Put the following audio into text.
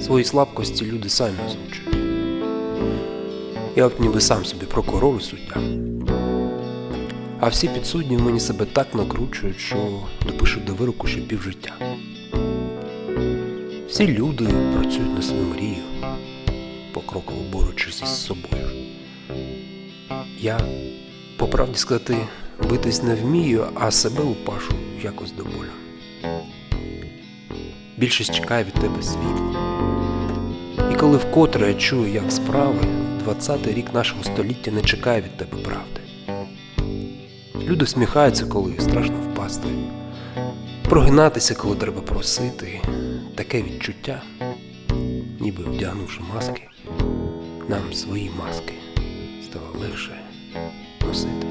Свої слабкості люди самі озвучують. Я от ніби сам собі прокурор і суддя. А всі підсудні в мені себе так накручують, що допишуть до вироку ще півжиття. Всі люди працюють на свою мрію, покроково борючись із собою. Я, по правді сказати, битись не вмію, а себе лупашу якось до болю. Більшість чекає від тебе світла. І коли вкотре я чую, як справи, 20-й рік нашого століття не чекає від тебе правди. Люди сміхаються, коли страшно впасти, прогинатися, коли треба просити. Таке відчуття, ніби вдягнувши маски, нам свої маски стало легше носити.